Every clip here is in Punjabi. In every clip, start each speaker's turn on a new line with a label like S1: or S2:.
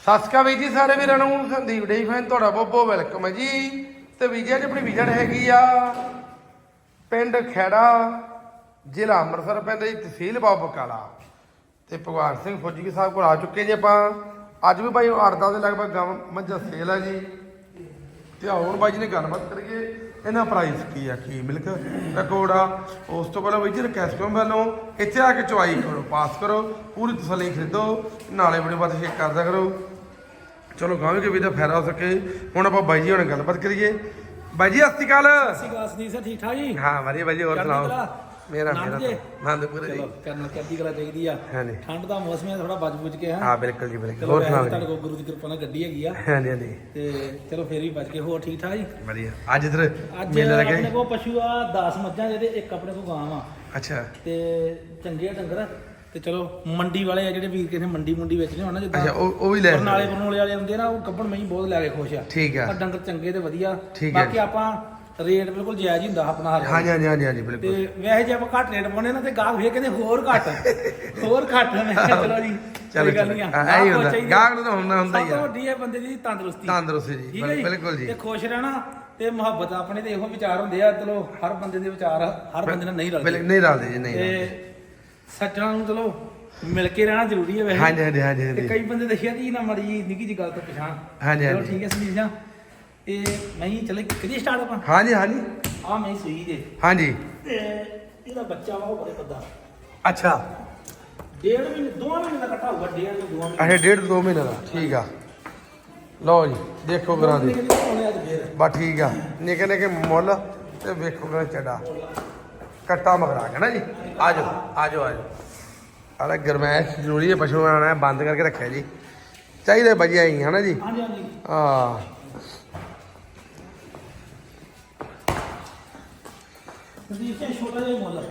S1: ਸਤਿ ਸ਼੍ਰੀ ਅਕਾਲ ਵੀਰ ਜੀ, ਸਾਰੇ ਵੀਰਾਂ ਨੂੰ, ਸੰਦੀਪ ਡੇ ਫੈਨ ਤੁਹਾਡਾ ਬਹੁਤ ਬਹੁਤ ਵੈਲਕਮ ਹੈ ਜੀ। ਤੇ ਵੀਜ਼ਾ ਜੀ ਆਪਣੀ ਵਿਜਨ ਹੈਗੀ ਆ, ਪਿੰਡ ਖੈੜਾ ਜ਼ਿਲ੍ਹਾ ਅੰਮ੍ਰਿਤਸਰ ਪੈਂਦਾ ਜੀ, ਤਹਿਸੀਲ ਬਾਬਾ ਕਾਲਾ ਤੇ ਭਗਵਾਨ ਸਿੰਘ ਫੌਜੀ ਸਾਹਿਬ ਕੋਲ ਆ ਚੁੱਕੇ ਜੀ ਆਪਾਂ। ਅੱਜ ਵੀ ਭਾਈ ਆੜਦਾ ਦੇ ਲਗਭਗ ਗਾਂ ਮੱਝਾਂ ਸੇਲ ਆ ਜੀ। ਤੇ ਹੋਰ ਬਾਈ ਜੀ ਨੇ ਗੱਲਬਾਤ ਕਰੀਏ, ਇਹਨਾਂ ਪ੍ਰਾਈਸ ਕੀ ਆ, ਕੀ ਮਿਲਕ ਰਿਕਾਰਡ ਉਸ ਤੋਂ ਪਹਿਲਾਂ ਬਾਈ ਜੀ ਰਿਕਵੈਸਟ ਕਰੋ ਮੈਨੂੰ, ਇੱਥੇ ਆ ਕੇ ਚੁਆਈ ਕਰੋ, ਪਾਸ ਕਰੋ, ਪੂਰੀ ਤਸੱਲੀ ਖਰੀਦੋ, ਨਾਲੇ ਬੜੇ ਬਾਤ ਸ਼ੇਅਰ ਕਰਦਾ ਕਰੋ। ਚਲੋ ਗਾਵੇਂ ਕਿ ਵੀ ਦਾ ਫਾਇਦਾ ਹੋ ਸਕੇ। ਹੁਣ ਆਪਾਂ ਬਾਈ ਜੀ ਹੁਣ ਗੱਲਬਾਤ ਕਰੀਏ। ਬਾਈ ਜੀ ਸਤਿ ਸ਼੍ਰੀ ਅਕਾਲ।
S2: ਅਸੀਂ ਸਰ ਠੀਕ ਠਾਕ ਜੀ?
S1: ਹਾਂ ਵਧੀਆ ਬਾਈ ਜੀ ਹੋਰ ਸੁਣਾਓ। ਮੇਰਾ ਮੇਰਾ
S2: ਜੀ?
S1: ਆਨੰਦਪੁਰ ਜੀ।
S2: ਕਰਨਾ ਚੜ੍ਹਦੀ ਕਲਾ ਚਾਹੀਦੀ ਆ।
S1: ਹਾਂਜੀ।
S2: ਠੰਡ ਦਾ ਮੌਸਮ ਹੈ ਥੋੜਾ ਬਚ ਬੁਝ ਕੇ ਹਾਂ।
S1: ਹਾਂ ਬਿਲਕੁਲ ਜੀ ਬਿਲਕੁਲ। ਹੋਰ ਸੁਣਾਓ
S2: ਤੁਹਾਡੇ ਕੋਲ ਗੁਰੂ ਦੀ ਕਿਰਪਾ ਨਾਲ ਗੱਡੀ ਹੈਗੀ ਆ।
S1: ਹਾਂਜੀ ਹਾਂਜੀ।
S2: ਤੇ ਚਲੋ ਫੇਰ ਵੀ ਬਚ ਕੇ ਹੋਰ ਠੀਕ ਠਾਕ ਜੀ?
S1: ਵਧੀਆ। ਅੱਜ ਇਧਰ
S2: ਅੱਜ
S1: ਮੇਲੇ ਲੱਗੇ
S2: ਆਪਣੇ ਕੋਲ ਪਸ਼ੂ ਆ 10 ਮੱਝਾਂ ਜਿਹਦੇ ਇੱਕ ਆਪਣੇ ਕੋਲ ਗਾਂ ਆ
S1: ਅੱਛਾ।
S2: ਤੇ ਚੰਗੇ ਆ ਡੰਗਰ। ਤੇ ਚਲੋ ਮੰਡੀ ਵਾਲੇ ਆ ਜਿਹੜੇ ਵੀਰ ਕਿਸੇ ਮੰਡੀ ਮੁੰਡੀ ਵੇਚਣੇ ਹੋਣ ਜਿੱਦਾਂ
S1: ਅੱਛਾ ਉਹ ਉਹ ਵੀ ਲੈ
S2: ਬਰਨਾਲੇ। ਬਰਨੋਲੇ ਵਾਲੇ ਹੁੰਦੇ ਨਾ ਉਹ ਗੱਬਣ ਮਹੀਂ ਬਹੁਤ ਲੈ ਕੇ ਖੁਸ਼ ਆ।
S1: ਠੀਕ ਆ।
S2: ਪਰ ਡੰਗਰ ਚੰਗੇ ਤੇ ਵਧੀਆ। ਬਾਕੀ ਆਪਾਂ ਰੇਟ ਬਿਲਕੁਲ ਜਾਇਜ਼ ਹੀ ਹੁੰਦਾ ਆਪਣਾ ਹਰ
S1: ਹਾਂਜੀ ਹਾਂਜੀ ਹਾਂਜੀ ਹਾਂਜੀ
S2: ਤੇ
S1: ਬਿਲਕੁਲ
S2: ਵੈਸੇ ਜੇ ਆਪਾਂ ਘੱਟ ਰੇਟ ਪਾਉਣੇ ਨਾ ਤੇ ਗਾਹਕ ਵੇਖ ਕਹਿੰਦੇ ਹੋਰ ਘੱਟ। ਹੋਰ ਘੱਟ। ਮੈਂ ਚਲੋ ਜੀ
S1: ਚਲੋ
S2: ਗੱਲ ਨਹੀਂ ਆ। ਗਾਹਕ
S1: ਹੁੰਦਾ। ਗਾਹਕ ਨੂੰ ਤਾਂ ਹੁੰਦਾ- ਹੁੰਦਾ ਹੀ
S2: ਸਭ ਤੋਂ
S1: ਆ।
S2: ਵੱਡੀ ਹੈ ਬੰਦੇ ਦੀ ਤੰਦਰੁਸਤੀ।
S1: ਤੰਦਰੁਸਤ ਜੀ ਬਿਲਕੁਲ ਜੀ।
S2: ਤੇ ਖੁਸ਼ ਰਹਿਣਾ ਤੇ ਮੁਹੱਬਤ ਆਪਣੇ ਤੇ ਇਹੋ ਵਿਚਾਰ ਹੁੰਦੇ ਆ ਚਲੋ ਹਰ ਬੰਦੇ ਦੇ ਵਿਚਾਰ ਹਰ ਬੰਦੇ ਨਾਲ ਨਹੀਂ ਰਲਦੇ।
S1: ਨਹੀਂ ਰਲਦੇ ਜੀ ਨਹੀਂ।
S2: ਤੇ ਸੱਜਣਾ ਨੂੰ ਚਲੋ ਮਿਲ ਕੇ ਰਹਿਣਾ ਜ਼ਰੂਰੀ ਹੈ ਵੈਸੇ।
S1: ਹਾਂਜੀ ਹਾਂਜੀ ਹਾਂਜੀ
S2: ਤੇ
S1: ਹਾਂਜੀ
S2: ਕਈ ਬੰਦੇ ਦੱਸਿਆ ਜੀ ਨਾ ਮੜੀ ਜੀ ਨਿੱਕੀ ਜੀ ਗੱਲ ਤੋਂ ਪਛਾਣ
S1: ਹਾਂਜੀ,
S2: ਚਲੋ
S1: ਹਾਂਜੀ।
S2: ਠੀਕ ਹੈ ਸੁਨੀਲ ਜੀ। ਇਹ ਨਹੀਂ ਚਲੇ ਕਰੀਏ ਸਟਾਰਟ ਆਪਾਂ?
S1: ਹਾਂਜੀ ਹਾਂਜੀ।
S2: ਆ ਮੈਂ ਸੂਈ ਜੇ
S1: ਹਾਂਜੀ।
S2: ਤੇ ਇਹਦਾ ਬੱਚਾ ਵਾ ਉਹ ਬੜੇ ਪੱਦਾ
S1: ਅੱਛਾ।
S2: ਡੇਢ ਮਹੀਨੇ ਦੋਵਾਂ ਮਹੀਨੇ ਦਾ ਇਕੱਠਾ ਹੋਊਗਾ ਡੇਢ ਤੋਂ ਦੋਵਾਂ
S1: ਅੱਛਾ ਡੇਢ ਦੋ ਮਹੀਨੇ ਦਾ। ਠੀਕ ਆ। ਲਓ ਜੀ ਦੇਖੋ ਕਰਾ ਦੇ।
S2: ਮਹੀਨੇ ਹੋਣੇ ਅੱਜ ਫੇਰ।
S1: ਬਾ ਠੀਕ ਆ। ਨਿੱਕੇ ਨਿੱਕੇ ਮੁੱਲ ਤੇ ਵੇਖੋ ਕਰਾ ਚੱਡਾ ਕੱਟਾ ਮਗਰਾ ਕੇ ਨਾ ਜੀ। ਆਜੋ ਆਜੋ ਆਜੋ। ਆਲੇ ਗਰਮੈਸ਼ ਜ਼ਰੂਰੀ ਹੈ ਪਸ਼ੂ ਆਣਾ ਬੰਦ ਕਰਕੇ ਰੱਖਿਆ ਜੀ। ਚਾਹੀਦੇ ਵਧੀਆ ਹੀ ਹਨਾ ਜੀ?
S2: ਹਾਂਜੀ ਹਾਂਜੀ।
S1: ਆ।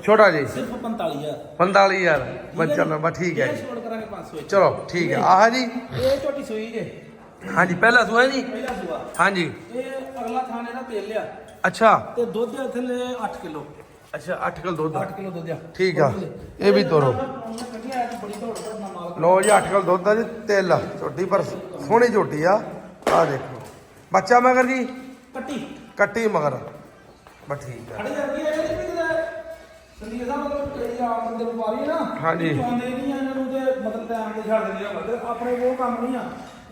S2: ਛੋਟਾ
S1: ਜੀ?
S2: ਸਿਰਫ 45000
S1: 45000 ਬੱਚਾ ਲੰਬਾ ਠੀਕ ਹੈ ਜੀ।
S2: ਛੋੜ ਕਰਾਂਗੇ 500
S1: ਚਲੋ ਠੀਕ ਹੈ। ਆਹ ਜੀ।
S2: ਇਹ ਛੋਟੀ ਸੂਈ ਜੇ
S1: ਹਾਂਜੀ ਪਹਿਲਾ ਸੂਆ ਜੀ?
S2: ਪਹਿਲਾ ਸੂਆ।
S1: ਹਾਂਜੀ।
S2: ਇਹ ਅਗਲਾ ਥਾਣੇ ਦਾ ਤੇਲ ਲਿਆ
S1: ਅੱਛਾ।
S2: ਤੇ ਦੁੱਧ ਥੱਲੇ 8 ਕਿਲੋ।
S1: ਅੱਛਾ 8 ਕਿਲੋ ਦੁੱਧ।
S2: 8 ਕਿਲੋ ਦੁੱਧ ਆ।
S1: ਠੀਕ ਆ। ਇਹ ਵੀ ਤੋਰੋ। ਲੋ ਜੀ 8 ਕਿਲੋ ਦੁੱਧ ਆ ਜੀ ਤਿਲ ਝੋਟੀ ਪਰ ਸੋਹਣੀ ਝੋਟੀ ਆ। ਆ ਦੇਖੋ। ਬੱਚਾ ਮਗਰ ਜੀ?
S2: ਕੱਟੀ।
S1: ਕੱਟੀ ਮਗਰ। ਬਸ ਠੀਕ ਆ।
S2: ਖੜੇ ਜਾਂਦੀ ਹੈ ਇਹਦੇ ਵੀ ਕਿਤੇ ਸੰਦੀਪ ਸਾਹਿਬ ਮਤਲਬ ਕਈ ਆਮ ਬੰਦੇ ਵਪਾਰੀ ਨਾ
S1: ਹਾਂਜੀ।
S2: ਚਾਹੁੰਦੇ ਨਹੀਂ ਆ ਇਹਨਾਂ ਨੂੰ ਤੇ ਮਤਲਬ ਟਾਈਮ ਤੇ ਛੱਡ ਦਿੰਦੇ ਆ। ਮਤਲਬ ਆਪਣੇ ਉਹ ਕੰਮ ਨਹੀਂ ਆ।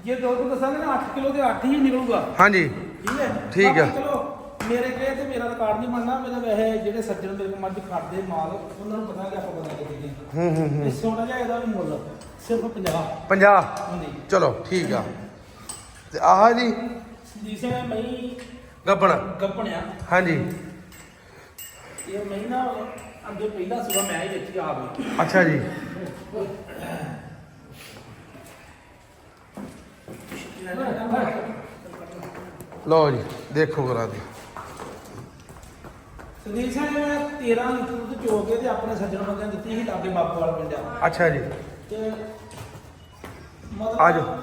S2: ਜੇ ਦੁੱਧ ਦੱਸਾਂਗੇ ਨਾ 8 ਕਿਲੋ ਤੇ 8 ਹੀ ਨਿਕਲੂਗਾ
S1: ਹਾਂਜੀ।
S2: ਠੀਕ ਹੈ।
S1: ਠੀਕ
S2: ਚਲੋ ਮੇਰੇ ਕਹੇ ਤੇ ਮੇਰਾ ਰਿਕਾਰਡ ਨਹੀਂ ਬਣਨਾ ਮੇਰਾ ਵੈਸੇ ਜਿਹੜੇ ਸੱਜਣ ਮੇਰੇ ਕੋਲ ਮੱਝ ਖੜਦੇ ਮਾਲ ਉਹਨਾਂ ਨੂੰ ਪਤਾ ਕਿ ਆਪਾਂ ਬਣਾ ਕੇ ਦਿੰਦੇ
S1: ਹੂੰ ਹੂੰ ਹੂੰ।
S2: ਇਹ ਸੋਨਾ ਜਿਹਾ ਇਹਦਾ ਵੀ ਮੁੱਲ ਸਿਰਫ 50
S1: 50
S2: ਹੁੰਦੀ
S1: ਚਲੋ ਠੀਕ ਆ। ਤੇ ਆਹ ਜੀ।
S2: ਸਿੰਘ ਮਈ
S1: ਗੱਬਣ।
S2: ਗੱਪਣਿਆ
S1: ਹਾਂਜੀ।
S2: ਇਹ ਮਹੀਨਾ ਅੱਗੇ ਪਹਿਲਾ ਸੁਬਾ ਮੈਂ ਹੀ ਵੇਚੀ ਆ ਗਈ
S1: ਅੱਛਾ ਜੀ। ਲਓ ਜੀ ਦੇਖੋ ਕਰਾ ਦੇ
S2: ਸੰਦੀਪ ਸਿੰਘ ਨੇ 13 ਲੀਟਰ ਦੁੱਧ ਚੋ ਕੇ ਤੇ ਆਪਣੇ ਸੱਜਣ ਬੰਦਿਆਂ ਨੂੰ ਦਿੱਤੀ ਸੀ ਲਾਗੇ ਬਾਪੂ ਵਾਲਾ ਪਿੰਡ ਆ
S1: ਅੱਛਾ ਜੀ।
S2: ਤੇ ਮਤਲਬ
S1: ਆ ਜਾਓ।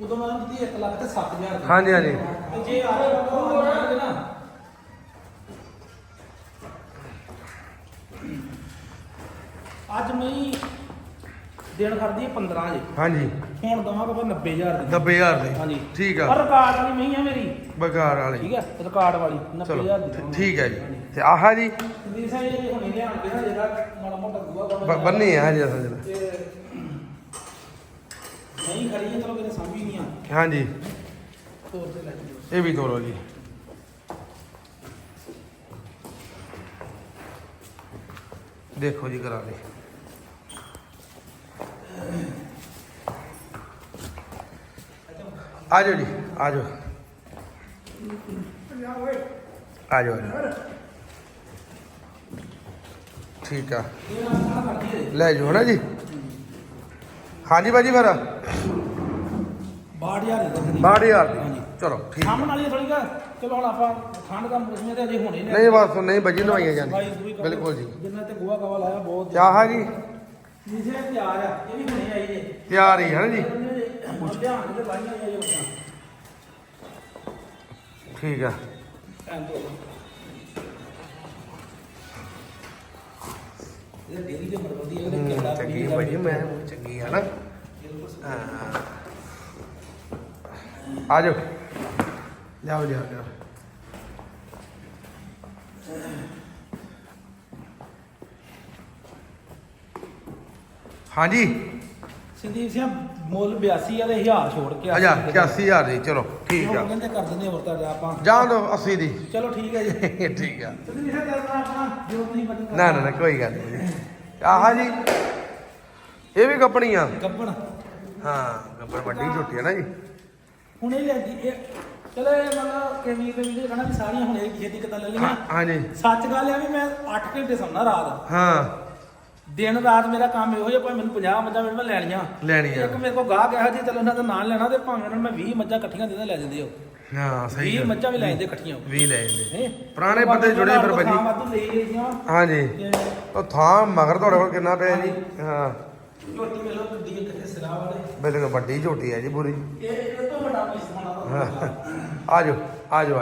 S2: ਉਦੋਂ ਮੈਂ ਦਿੱਤੀ 1 ਲੱਖ ਤੇ 7000 ਦੀ
S1: ਹਾਂਜੀ ਹਾਂਜੀ।
S2: ਤੇ ਜੇ ਆ ਜਾਓਗੇ ਨਾ। ਅੱਜ ਮੈਂ ਦਿਨ ਖੜਦੀ ਹੈ 15 ਜੇ
S1: ਹਾਂਜੀ।
S2: ਹੁਣ ਦਵਾਂਗਾ ਪਰ 90000 ਦੀ।
S1: 90000 ਦੇ।
S2: ਹਾਂਜੀ।
S1: ਠੀਕ
S2: ਪਰ
S1: ਆ
S2: ਰਿਕਾਰਡ ਵਾਲੀ ਨਹੀਂ ਆ ਮੇਰੀ।
S1: ਬਗਾਰ ਵਾਲੇ।
S2: ਠੀਕ ਹੈ ਰਿਕਾਰਡ ਵਾਲੀ
S1: ਚਲੋ
S2: 90000 ਦੀ
S1: ਠੀ- ਠੀਕ ਹੈ ਜੀ। ਤੇ ਆਹ ਜੀ।
S2: ਸੰਦੀਪ ਸਿੰਘ ਜੀ ਹੁਣੇ ਲਿਆਣ ਕੇ ਨਾ ਜਿਹੜਾ ਮਾੜਾ ਮੋਟਾ ਦੂਆ
S1: ਬ- ਬੰਨੀ ਆ ਹਾਂਜੀ ਅਸਲ ਜਨਾ
S2: ਤੇ। ਨਹੀਂ ਖੜੀ ਹੈ ਚਲੋ ਕਿਤੇ ਸਮਝ ਹੀ ਨਹੀਂ ਆ
S1: ਹਾਂਜੀ।
S2: ਤੋਰ ਤੇ ਲੈ ਜਾਓ।
S1: ਇਹ ਵੀ ਤੋਰੋ ਜੀ। ਦੇਖੋ ਜੀ ਕਰਾ ਦੇ। ਆ ਜਾਓ ਜੀ ਆ ਜਾਓ। ਆ ਜਾਓ ਆ ਜਾਓ। ਠੀਕ ਆ।
S2: ਨਾ
S1: ਲੈ ਜਾਓ ਨਾ ਜੀ। ਹਾਂਜੀ ਬਾਜੀ ਫਿਰ।
S2: 62000 ਦੀ ਦਿੰਦੀ
S1: 62000 ਦੀ। ਚਲੋ ਠੀਕ
S2: ਸਾਹਮਣ ਵਾਲੀ ਥੋੜੀ ਗਾ ਚਲੋ ਹੁਣ ਆਪਾਂ ਠੰਡ ਦਾ ਮੌਸਮ ਹੈ ਤੇ ਅਜੇ ਹੋਣੇ ਨੇ
S1: ਨਹੀਂ ਬਸ ਨਹੀਂ ਬਾਜੀ ਨਵਾਈਆਂ ਜਾਂਦੀ। ਬਿਲਕੁਲ ਜੀ।
S2: ਜਿੰਨਾ ਤੇ ਗੋਆ ਗਵਾ ਲਾਇਆ ਬਹੁਤ
S1: ਚਾਹ ਜੀ
S2: ਨੀਚੇ ਤਿਆਰ ਆ ਇਹ ਵੀ ਹੁਣੇ ਆਈ ਜੇ।
S1: ਤਿਆਰ ਹੀ ਹੈ ਜੀ।
S2: ਧਿਆਨ ਦੇ ਲਾਈਆਂ ਆਈ ਹੋਈਆਂ
S1: ਠੀਕ ਆ।
S2: ਇਹ ਡੇਰੀ ਦੇ ਮਰਵਦੀ ਹੈ
S1: ਹੂੰ,
S2: ਕਿਹੜਾ
S1: ਚੰਗੀ ਬਾਜੀ ਮੈਂ ਚੰਗੀ ਆ ਨਾ। ਆ ਜਾਓ। ਲਿਆਓ ਲਿਆਓ ਲਿਆਓ। ਹਾਂਜੀ।
S2: ਸੰਦੀਪ ਸਿੰਘ ਮੁੱਲ 82 ਵਾਲੇ 1000 ਛੋੜ ਕੇ
S1: ਹਜ਼ਾਰ 81000 ਦੀ ਚਲੋ ਠੀਕ ਆ।
S2: ਕਹਿੰਦੇ ਕਰ ਦਿੰਦੇ ਹੋਰ ਤੁਹਾਡਾ ਆਪਾਂ।
S1: ਜਾਣ ਦੋ 80 ਦੀ।
S2: ਚਲੋ ਠੀਕ ਹੈ ਜੀ।
S1: ਠੀਕ ਆ।
S2: ਸੰਦੀਪ ਸਿੰਘ ਕਰਨਾ ਆਪਣਾ ਜੋ ਤੁਸੀਂ ਬਦਲ
S1: ਨਾ ਨਾ ਨਾ ਕੋਈ ਗੱਲ ਨਹੀਂ। ਜੀ ਆਹਾ ਜੀ ਇਹ ਵੀ ਕੱਪਣੀ ਆ ਹਾਂ ਗੱਬਰ ਵੱਡੀ ਝੋਟੀ ਆ ਨਾ ਜੀ।
S2: ਹੁਣ ਇਹ ਲੈਂਦੀ ਇਹ ਚਲੋ ਇਹ ਮਤਲਬ ਕਿ ਵੀਰ ਦੇ ਵੀਡੀਓ ਕਹਣਾ ਵੀ ਸਾਰੀਆਂ ਹੁਣ ਇਹ ਛੇਤੀ ਕਿੱਦਾਂ ਲੈ ਲਈਆਂ।
S1: ਹਾਂਜੀ
S2: ਸੱਚ ਗੱਲ ਆ ਵੀ ਮੈਂ 8 ਘੰਟੇ ਸੌਣਾ ਰਾਤ।
S1: ਹਾਂ।
S2: ਦਿਨ ਰਾਤ ਮੇਰਾ ਕੰਮ ਇਹੋ ਜਿਹਾ ਭਾਵੇਂ ਮੈਨੂੰ 50 ਮੱਝਾਂ ਮੇਰੇ ਮੈਂ ਲੈਣੀਆਂ।
S1: ਲੈਣੀ ਆ
S2: ਇੱਕ ਮੇਰੇ ਕੋਲ ਗਾਹਕ ਇਹੋ ਜਿਹੇ ਚਲੋ ਉਹਨਾਂ ਦਾ ਨਾਂ ਲੈਣਾ ਤੇ ਭਾਵੇਂ ਉਹਨਾਂ ਨੂੰ ਮੈਂ 20 ਮੱਝਾਂ ਇਕੱਠੀਆਂ ਦੇ ਲੈ ਜਾਂਦੇ ਹੋ
S1: ਹਾਂ ਸਹੀ
S2: 20
S1: ਗੱਲ।
S2: ਮੱਝਾਂ ਵੀ ਲੈ ਜਾਂਦੇ ਇਕੱਠੀਆਂ
S1: ਵੀ ਲੈ ਨੇ
S2: ਹੈਂ?
S1: ਪੁਰਾਣੇ ਬੰਦੇ ਜੁੜੇ ਫਿਰ ਭਾਜੀ।
S2: ਵਾਧੂ ਲਈ
S1: ਹਾਂਜੀ। ਉਹ ਥਾਂ ਮਗਰ ਤੁਹਾਡੇ ਕੋਲ ਕਿੰਨਾ ਪਿਆ ਜੀ? ਹਾਂ।
S2: ਝੋਟੀ ਮਿਲੋ ਗੱਡੀ ਕਿੱਥੇ ਸਿਰਾ ਵਾਲੇ।
S1: ਬਿਲਕੁਲ ਵੱਡੀ ਝੋਟੀ ਹੈ ਜੀ ਪੂਰੀ।
S2: ਇਹ ਇਹ ਤੋਂ ਵੱਡਾ ਪੀਸ ਹੋਣਾ
S1: ਆ ਜਾਓ ਆ ਜਾਓ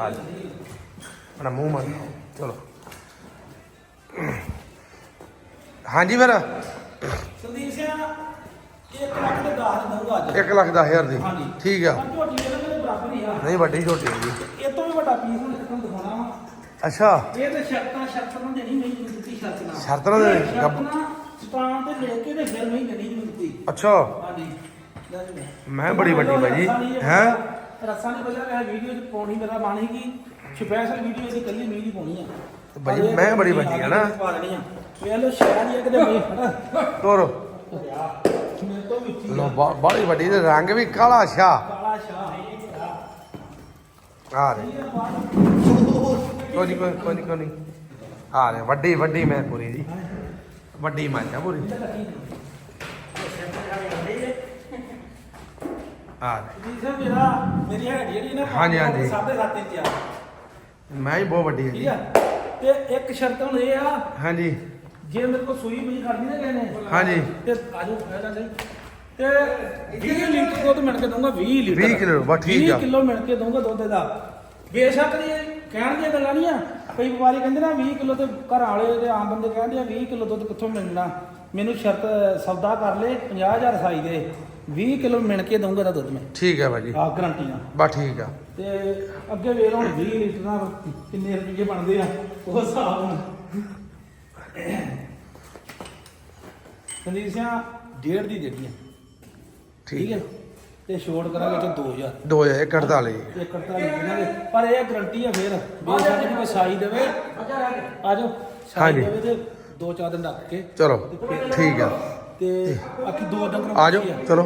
S1: ਆ ਜਾਓ ਆਪਣਾ ਮੂੰਹ ਮੰਨ ਚਲੋ ਹਾਂਜੀ ਫਿਰ
S2: ਸੰਦੀਪ ਸਿੰਘ 1 ਲੱਖ ਦੇ 10 ਦਊਗਾ ਅੱਜ।
S1: 1 ਲੱਖ 10000 ਦੀ।
S2: ਹਾਂਜੀ।
S1: ਠੀਕ ਆ।
S2: ਪਰ ਝੋਟੀ ਦੇ ਮੇਰੇ ਬਰਾਬਰ ਹੀ ਆ।
S1: ਨਹੀਂ ਵੱਡੀ ਝੋਟੀ ਹੈ ਜੀ।
S2: ਇਹ ਤੋਂ ਵੀ ਵੱਡਾ ਪੀਸ ਹੁਣ ਤੁਹਾਨੂੰ ਦਿਖਾਉਣਾ ਵਾ।
S1: ਅੱਛਾ।
S2: ਇਹ ਤੇ ਸ਼ਰਤਾਂ ਸ਼ਰਤਾਂ ਨੂੰ ਦੇਣੀ ਨਹੀਂ ਦਿੱਤੀ ਸ਼ਰਤ ਨਾਲ।
S1: ਸ਼ਰਤ ਨਾਲ ਦੇਣੀ?
S2: ਸਟਾਂ ਤੇ ਲੈ ਕੇ ਤੇ ਫਿਰ ਨਹੀਂ ਦੇਣੀ ਦਿੱਤੀ।
S1: ਅੱਛਾ।
S2: ਹਾਂਜੀ। ਜੀ
S1: ਮੈਂ। ਬੜੀ ਵੱਡੀ ਬਾਈ ਜੀ। ਹੈਂ?
S2: ਰਸਾਂ ਨੇ ਪਹਿਲਾਂ ਮੈਂ ਵੀਡੀਓ ਚ ਪਾਉਣੀ ਮੇਰਾ ਮਨ ਕਿ? ਸਪੈਸ਼ਲ ਵੀਡੀਓ ਇਹਦੀ ਕੱਲੀ ਮੇਰੀ ਦੀ ਪਾਉਣੀ ਆ।
S1: ਤੇ ਮੈਂ ਬੜੀ ਵੱਡੀ ਆ ਨਾ।
S2: ਪਾ ਦੇਣੀ ਆ। ਵੇਖ ਲਓ ਸ਼ਹਿਰ ਹੀ ਕਿਤੇ ਨਹੀਂ ਹਨਾ?
S1: ਤੋਰੋ।
S2: ਮੇਰੇ ਤੋਂ ਵਿੱਚੀ
S1: ਲੋ ਬੜੀ ਵੱਡੀ ਤੇ ਰੰਗ ਵੀ ਕਾਲਾ ਸ਼ਾ
S2: ਕਾਲਾ ਸ਼ਾਹ
S1: ਆ ਰੇ। ਕੋਈ ਨੀ, ਕੋਈ ਕੋਈ ਨੀ, ਕੋਈ ਨਹੀਂ ਆ ਰੇ ਵੱਡੀ ਵੱਡੀ ਮੈਂ ਪੂਰੀ ਜੀ। ਵੱਡੀ ਮਾਂਜਾ ਪੂਰੀ। ਆ ਰੇ
S2: ਜੀ ਸਰ ਮੇਰਾ ਮੇਰੀ ਹੈਡ ਜਿਹੜੀ ਨਾ
S1: ਹਾਂਜੀ, ਹਾਂਜੀ।
S2: ਸਾਢੇ ਸੱਤ ਇੰਚ ਆ
S1: ਮੈਂ ਹੀ ਬਹੁਤ ਵੱਡੀ ਹੈ
S2: ਠੀਕ
S1: ਜੀ
S2: ਆ? ਤੇ ਇੱਕ ਸ਼ਰਤ ਹੁਣ ਇਹ ਆ
S1: ਹਾਂਜੀ।
S2: ਜੇ ਮੇਰੇ ਕੋਲ ਸੂਈ ਵੀ ਕਰਨੀ ਨਾ ਕਿਸੇ ਨੇ
S1: ਹਾਂਜੀ।
S2: ਤੇ ਆਜੋ ਫਾਇਦਾ ਸਹੀ ਤੇ 20 ਲੀਟਰ ਦੁੱਧ ਮਿਣ ਕੇ ਦਊਂਗਾ 20 ਲੀਟਰ।
S1: 20 ਕਿਲੋ, ਬਸ ਠੀਕ ਆ।
S2: 20 ਕਿਲੋ ਮਿਣ ਕੇ ਦਊਂਗਾ ਦੁੱਧ ਦਾ। ਬੇਸ਼ੱਕ ਇਹ ਕਹਿਣ ਦੀਆਂ ਗੱਲਾਂ ਨਹੀਂ ਆ ਕਈ ਵਪਾਰੀ ਕਹਿੰਦੇ ਨਾ 20 ਕਿਲੋ ਤੇ ਘਰ ਵਾਲੇ ਤੇ ਆਮ ਬੰਦੇ ਕਹਿੰਦੇ ਆ 20 ਕਿਲੋ ਦੁੱਧ ਕਿੱਥੋਂ ਮਿਲਣਾ? ਮੈਨੂੰ ਸ਼ਰਤ ਸੌਦਾ ਕਰ ਲੈ 50000 ਸਾਈ ਦੇ। 20 ਕਿਲੋ ਮਿਣ ਕੇ ਦਊਂਗਾ ਦਾ ਦੁੱਧ ਮੈਂ।
S1: ਠੀਕ ਹੈ ਭਾਜੀ।
S2: ਆ ਗਰੰਟੀ ਨਾਲ
S1: ਬਸ ਠੀਕ ਆ।
S2: ਤੇ ਅੱਗੇ ਵੇਖ ਲਓ ਹੁਣ 20 ਲੀਟਰ ਨਾਲ ਕਿੰਨੇ ਰੁਪਏ ਬਣਦੇ ਆ ਉਹ ਹਿਸਾਬ ਨਾਲ। ਸੰਦੀਪ ਸਿੰਘ ਡੇਢ ਦੀ ਦੇਣੀ ਆ ਠੀਕ ਹੈ। ਤੇ ਛੋੜ ਕਰਾਂਗੇ ਤੇ 2000
S1: 2148
S2: ਇੱਕ ਅੜਤਾਲੀ। ਦਿਨਾਂ ਦੇ ਪਰ ਇਹ ਗਰੰਟੀ ਆ ਫੇਰ। ਬੇਸ਼ੱਕ ਜੀ। ਕੋਈ ਸਾਈ ਦੇਵੇ। ਆ ਜਾਓ। ਸਾਈ
S1: ਹਾਂਜੀ।
S2: ਦੇਵੇ ਤੇ ਦੋ ਚਾਰ ਦਿਨ ਰੱਖ ਕੇ।
S1: ਚਲੋ। ਠੀਕ ਆ।
S2: ਤੇ ਬਾਕੀ ਦੋ ਡੰਗਰ
S1: ਆ ਜਾਓ,
S2: ਬੱਚੇ
S1: ਚਲੋ।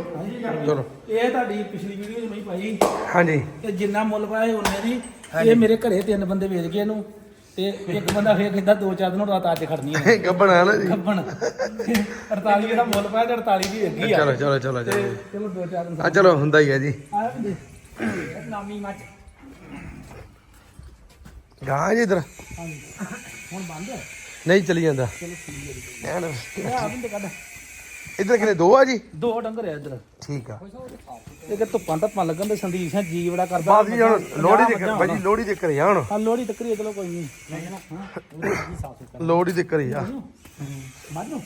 S1: ਚਲੋ।
S2: ਇਹ ਤੁਹਾਡੀ ਪਿਛਲੀ ਵੀਡੀਓ 'ਚ ਮੈਂ ਪਾਈ
S1: ਹਾਂਜੀ।
S2: ਤੇ ਜਿੰਨਾ ਮੁੱਲ ਪਾਇਆ ਉਹਨੇ ਦੀ ਇਹ ਮੇਰੇ ਘਰੇ ਤਿੰਨ ਬੰਦੇ ਵੇਚ ਗਏ ਇਹਨੂੰ। ਤੇ ਇੱਕ ਬੰਦਾ ਫੇਰ ਕਹਿੰਦਾ ਦੋ ਚਾਰ ਦਿਨ ਰਾਤ ਅੱਜ ਖੜਨੀ ਹੈ
S1: ਗੱਬਣ ਆ ਨਾ ਜੀ।
S2: ਕੱਪਣ 48 ਦਾ ਮੁੱਲ ਪਾਇਆ ਤੇ 48 ਦੀ ਹੈਗੀ ਆ।
S1: ਚਲੋ ਚਲੋ ਚਲੋ ਚਲੋ।
S2: ਚਲੋ ਦੋ ਚਾਰ ਦਿਨ
S1: ਆ ਚਲੋ ਹੁੰਦਾ ਹੀ ਹੈ ਜੀ।
S2: ਨਾਮੀ ਮੱਚ
S1: ਗਾਂ ਜੀ ਇਧਰ।
S2: ਹਾਂਜੀ। ਹੁਣ ਬੰਦ ਹੈ।
S1: ਨਹੀਂ ਚਲੀ ਜਾਂਦਾ।
S2: ਚਲੋ ਠੀਕ ਹੈ ਆ ਵੀ ਤੇ ਕੱਢ।
S1: ਇਧਰ ਕਿਨੇ ਦੋ ਆ ਜੀ?
S2: ਦੋ ਡੰਗਰ ਆ ਇੱਧਰ।
S1: ਠੀਕ ਆ।
S2: ਇਹ ਕਿ ਧੁੱਪਾਂ ਧੱਪਾਂ ਲੱਗਣ ਤੇ ਸੰਦੀਪ ਸਿੰਘ ਜੀ ਬੜਾ ਕਰਦਾ।
S1: ਬਾਜੀ ਹੁਣ ਲੋੜੀ ਦੇ ਬਾਜੀ ਲੋੜੀ ਦੇ ਆ ਹੁਣ।
S2: ਹਾਂ ਲੋੜੀ ਤੱਕਰੀ ਚਲੋ ਕੋਈ ਨਹੀਂ। ਹਾਂ
S1: ਲੋੜੀ ਦੇ ਘਰੇ ਆ।
S2: ਮਾਨੋ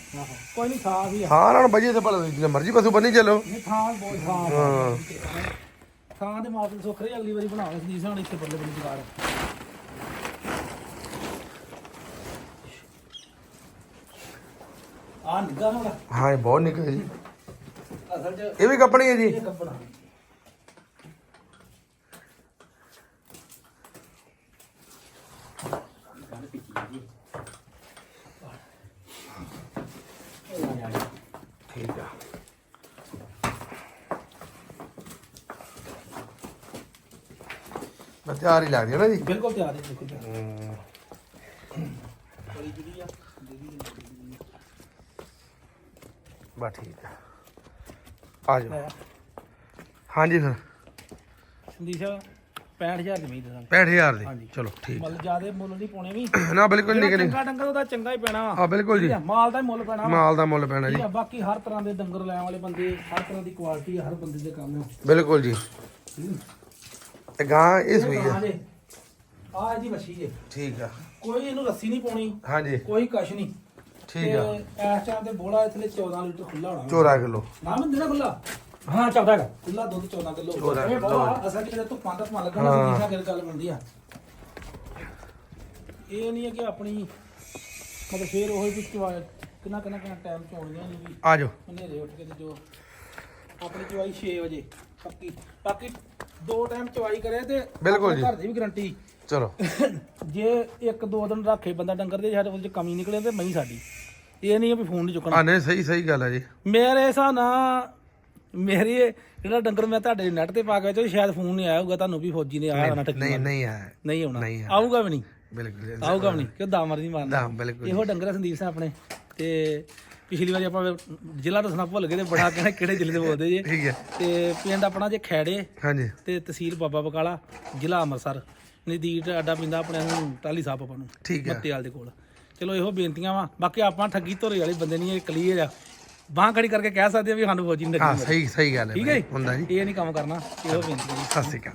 S2: ਕੋਈ ਨਹੀਂ ਖਾ ਵੀ ਆ।
S1: ਹਾਂ ਨਾਲ ਬਾਜੀ ਤੇ ਭਲਾ ਜਿੰਨਾ ਮਰਜ਼ੀ ਪਸ਼ੂ ਬੰਨੀ ਚੱਲੋ।
S2: ਥਾਂ ਬਹੁਤ ਥਾਂ
S1: ਹਾਂ।
S2: ਥਾਂ ਦੇ ਮਾਪੇ ਸੁੱਖ ਰਹੇ ਅਗਲੀ ਵਾਰੀ ਬਣਾਓ ਸੰਦੀਪ ਸਿੰਘ ਇੱਥੇ ਬੱਲੇ ਬੱਲੇ ਜੁਗਾੜ। ਆ ਨਿੱਗਾ ਹੋਣਾ
S1: ਹਾਂ ਇਹ ਬਹੁਤ ਨਿਕਲ ਜੀ।
S2: ਅਸਲ ਚ
S1: ਇਹ ਵੀ ਕੱਪਣੀ ਹੈ ਜੀ?
S2: ਇਹ ਕੱਪੜਾ
S1: ਠੀਕ ਆ। ਤਿਆਰ ਹੀ ਲੱਗਦੀ ਹੈ ਨਾ ਜੀ।
S2: ਬਿਲਕੁਲ ਤਿਆਰ ਹੈ ਬਿਲਕੁਲ ਤਿਆਰ।
S1: ਹਮ,
S2: ਬੜੀ ਜਿਹੜੀ ਆ ਜਿਹੜੀ
S1: ਬਸ ਠੀਕ ਆ। ਆ ਜਾਓ। ਹਾਂਜੀ ਫਿਰ
S2: ਸੰਦੀਪ ਸਿੰਘ 65000 ਦੀ ਮੀਦ
S1: 65000 ਦੀ।
S2: ਹਾਂਜੀ।
S1: ਚਲੋ ਠੀਕ
S2: ਮਤਲਬ ਜਿਆਦੇ ਮੁੱਲ ਨਹੀਂ ਪਾਉਣੇ ਵੀ।
S1: ਨਾ ਬਿਲਕੁਲ ਨਹੀਂ ਕਰੀ
S2: ਚੰਗਾ ਡੰਗਰ ਉਹਦਾ ਚੰਗਾ ਹੀ ਪੈਣਾ ਵਾ।
S1: ਹਾਂ ਬਿਲਕੁਲ ਜੀ।
S2: ਠੀਕ ਆ, ਮਾਲ ਦਾ ਹੀ ਮੁੱਲ ਪੈਣਾ ਵਾ।
S1: ਮਾਲ ਦਾ ਮੁੱਲ ਪੈਣਾ
S2: ਠੀਕ
S1: ਜੀ
S2: ਆ ਬਾਕੀ ਹਰ ਤਰ੍ਹਾਂ ਦੇ ਡੰਗਰ ਲੈਣ ਵਾਲੇ ਬੰਦੇ ਹਰ ਤਰ੍ਹਾਂ ਦੀ ਕੁਆਲਿਟੀ ਹਰ ਬੰਦੇ ਦੇ ਕੰਮ ਹੈ
S1: ਬਿਲਕੁਲ ਜੀ। ਤੇ ਗਾਂ ਇਹ ਸੂਈ
S2: ਆ। ਆ ਇਹਦੀ ਵਸੀ ਜੇ।
S1: ਠੀਕ ਆ।
S2: ਕੋਈ ਇਹਨੂੰ ਰੱਸੀ ਨਹੀਂ ਪਾਉਣੀ।
S1: ਹਾਂਜੀ।
S2: ਕੋਈ ਕਸ਼ ਨਹੀਂ।
S1: ਠੀਕ ਆ।
S2: ਇਸ ਟਾਈਮ ਤੇ ਬੋਲਾ ਇਥਲੇ 14 ਲੀਟਰ ਖੁੱਲਾ ਹੋਣਾ।
S1: 14 ਕਿਲੋ।
S2: ਨਾ ਮੈਂ ਦੇਣਾ ਖੁੱਲਾ
S3: ਹਾਂ ਚੱਲਦਾ ਹੈਗਾ।
S2: ਖੁੱਲਾ ਦੁੱਧ 14 ਕਿਲੋ।
S1: 14
S2: ਇਹ ਬਹੁਤ ਅਸਾਂ ਕਿਤੇ ਧੁੱਪਾਂ ਦਾ ਧੁੱਪਾਂ ਲੱਗਣਾ
S1: ਹਾਂ।
S2: ਸੀ ਕਿਹਨਾਂ ਗੱਲ ਬਣਦੀ ਆ। ਇਹ ਨਹੀਂ ਹੈ ਕਿ ਆਪਣੀ ਮਤਲਬ ਫੇਰ ਉਹ ਵੀ ਚਵਾ ਕਿੰਨਾ ਕਿੰਨਾ ਕਿੰਨਾ ਟਾਈਮ ਚੋਣੀਆਂ ਨਹੀਂ ਵੀ।
S1: ਆ ਜਾਓ।
S2: ਹਨੇਰੇ ਉੱਠ ਕੇ ਤੇ ਜੋ ਆਪਣੀ ਚਵਾਈ 6 ਵਜੇ ਪੱਕੀ। ਬਾਕੀ ਦੋ ਟਾਈਮ ਚਵਾਈ ਕਰੇ ਤੇ
S1: ਬਿਲਕੁਲ
S2: ਆਪਣੇ
S1: ਜੀ।
S2: ਘਰ ਦੀ ਵੀ ਗਰੰਟੀ
S1: ਚਲੋ।
S2: ਜੇ ਇੱਕ ਦੋ ਦਿਨ ਰੱਖੇ ਬੰਦਾ ਡੰਗਰ ਦੇ ਸਾਡੇ ਚ ਕਮੀ ਨਿਕਲੇ ਤੇ ਮਈ ਸਾਡੀ। ਇਹ ਨਹੀਂ ਆ ਵੀ ਫੋਨ ਨਹੀਂ ਚੁੱਕਣਾ।
S1: ਆ ਨਹੀਂ ਸਹੀ ਸਹੀ ਗੱਲ ਹੈ ਜੀ।
S2: ਮੇਰੇ ਹਿਸਾਬ ਨਾਲ ਮੇਰੀ ਜਿਹੜਾ ਡੰਗਰ ਮੈਂ ਤੁਹਾਡੇ ਨੈਟ ਤੇ ਪਾ ਕੇ ਵੇਚੋ ਸ਼ਾਇਦ ਫੋਨ ਨਹੀਂ ਆਇਆ ਹੋਊਗਾ ਤੁਹਾਨੂੰ ਵੀ ਫੌਜੀ ਨੇ ਆਇਆ ਠੱਗੀ
S1: ਨਹੀਂ
S2: ਮਾਰਨ।
S1: ਨਹੀਂ ਹੈ
S2: ਨਹੀਂ ਆਉਣਾ।
S1: ਨਹੀਂ।
S2: ਆਊਗਾ ਵੀ ਨਹੀਂ।
S1: ਬਿਲਕੁਲ।
S2: ਆਊਗਾ ਵੀ ਨਹੀਂ ਕਿ ਦਾ ਮਰਜ਼ੀ ਮਾਰਦਾ
S1: ਦਾ। ਬਿਲਕੁਲ।
S2: ਇਹੋ ਡੰਗਰ ਸੰਦੀਪ ਸਿੰਘ ਆਪਣੇ। ਤੇ ਪਿਛਲੀ ਵਾਰੀ ਆਪਾਂ ਜ਼ਿਲ੍ਹਾ ਦੱਸਣਾ ਭੁੱਲ ਗਏ ਤੇ ਬੜਾ ਕਹਿੰਦੇ ਕਿਹੜੇ ਜ਼ਿਲ੍ਹੇ ਦੇ ਬੋਲਦੇ ਜੇ।
S1: ਠੀਕ ਹੈ।
S2: ਤੇ ਪਿੰਡ ਆਪਣਾ ਜੇ ਖੈੜੇ
S1: ਹਾਂਜੀ।
S2: ਤੇ ਤਹਿਸੀਲ ਬਾਬਾ ਬਕਾਲਾ ਜ਼ਿਲ੍ਹਾ ਅੰਮ੍ਰਿਤਸਰ। ਨਜ਼ਦੀਕ ਅੱਡਾ ਪਿੰਦਾ ਆਪਣੇ ਨੂੰ ਟਾਲੀ ਸਾਹਿਬ ਆਪਾਂ ਨੂੰ
S1: ਠੀਕ ਹੈ
S2: ਮੱਤੇਵਾਲ ਦੇ ਕੋਲ। ਚਲੋ ਇਹੋ ਬੇਨਤੀਆਂ ਵਾ ਬਾਕੀ ਆਪਾਂ ਠੱਗੀ ਧੋਰੇ ਵਾਲੇ ਬੰਦੇ ਨਹੀਂ ਇਹ ਕਲੀਅਰ ਆ। ਬਾਂਹ ਖੜੀ ਕਰਕੇ ਕਹਿ ਸਕਦੇ ਆ ਵੀ ਸਾਨੂੰ ਫੌਜੀ ਨੇ
S1: ਹਾਂ। ਸਹੀ ਸਹੀ ਗੱਲ ਹੈ
S2: ਠੀਕ ਹੈ ਜੀ?
S1: ਹੁੰਦਾ ਜੀ।
S2: ਇਹ ਨਹੀਂ ਕੰਮ ਕਰਨਾ ਇਹੋ ਬੇਨਤੀ
S1: ਸਤਿ ਸ਼੍ਰੀ ਅਕਾਲ।